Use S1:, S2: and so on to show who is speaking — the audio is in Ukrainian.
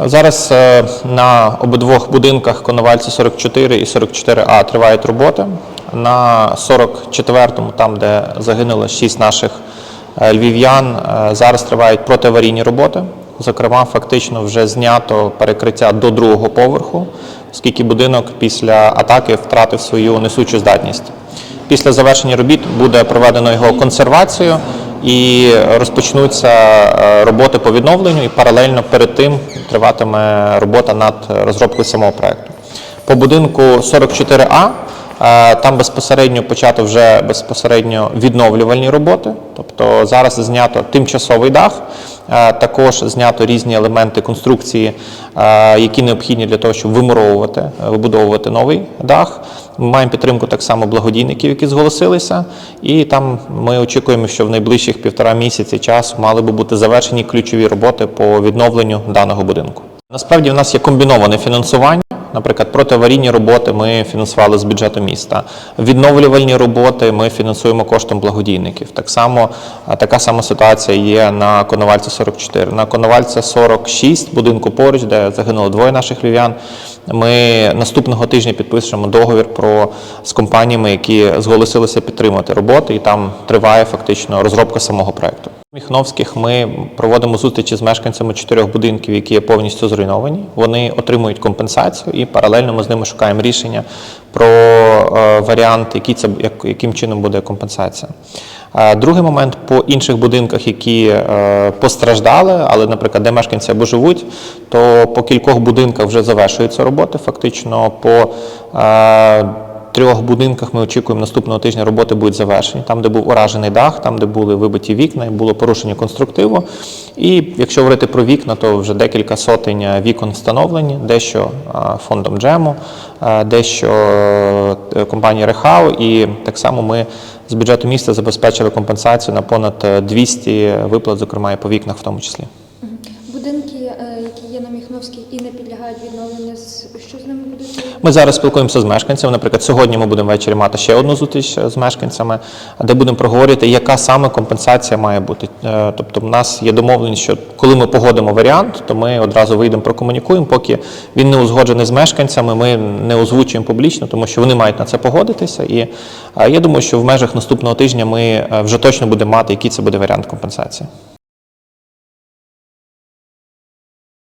S1: Зараз е, на обидвох будинках Коновальці 44 і 44А тривають роботи. На 44-му, там, де загинуло 6 наших е, львів'ян, е, зараз тривають протиаварійні роботи. Зокрема, фактично вже знято перекриття до другого поверху, оскільки будинок після атаки втратив свою несучу здатність. Після завершення робіт буде проведено його консервацію і розпочнуться е, роботи по відновленню, і паралельно перед тим триватиме робота над розробкою самого проекту. По будинку 44А е, там безпосередньо почато вже безпосередньо відновлювальні роботи, тобто зараз знято тимчасовий дах, е, також знято різні елементи конструкції, е, які необхідні для того, щоб вимуровувати, е, вибудовувати новий дах. Ми маємо підтримку так само благодійників, які зголосилися, і там ми очікуємо, що в найближчих півтора місяці часу мали би бути завершені ключові роботи по відновленню даного будинку. Насправді в нас є комбіноване фінансування. Наприклад, протиаварійні роботи ми фінансували з бюджету міста. Відновлювальні роботи ми фінансуємо коштом благодійників. Так само така сама ситуація є на Коновальці 44. На Коновальці 46, будинку поруч, де загинуло двоє наших львів'ян. Ми наступного тижня підпишемо договір про з компаніями, які зголосилися підтримати роботи, і там триває фактично розробка самого проекту. Міхновських ми проводимо зустрічі з мешканцями чотирьох будинків, які є повністю зруйновані. Вони отримують компенсацію, і паралельно ми з ними шукаємо рішення про е, варіант, який це яким чином буде компенсація. Е, Другий момент по інших будинках, які е, постраждали, але, наприклад, де мешканці або живуть, то по кількох будинках вже завершуються роботи. Фактично по трьох будинках ми очікуємо наступного тижня роботи будуть завершені. Там, де був уражений дах, там, де були вибиті вікна і було порушення конструктиву. І якщо говорити про вікна, то вже декілька сотень вікон встановлені, дещо фондом Джему, дещо е, компанії Рехау. І так само ми з бюджету міста забезпечили компенсацію на понад е, 200 виплат, зокрема і по вікнах в тому числі.
S2: Е, які є на Міхновській і не підлягають відновленню, що з ними будуть?
S1: Ми зараз спілкуємося з мешканцями. Наприклад, сьогодні ми будемо ввечері мати ще одну зустріч з мешканцями, де будемо проговорити, яка саме компенсація має бути. Е, Тобто, в нас є домовленість, що коли ми погодимо варіант, то ми одразу вийдемо прокомунікуємо. Поки він не узгоджений з мешканцями, ми не озвучуємо публічно, тому що вони мають на це погодитися. І е, я думаю, що в межах наступного тижня ми е, вже точно будемо мати, який це буде варіант компенсації.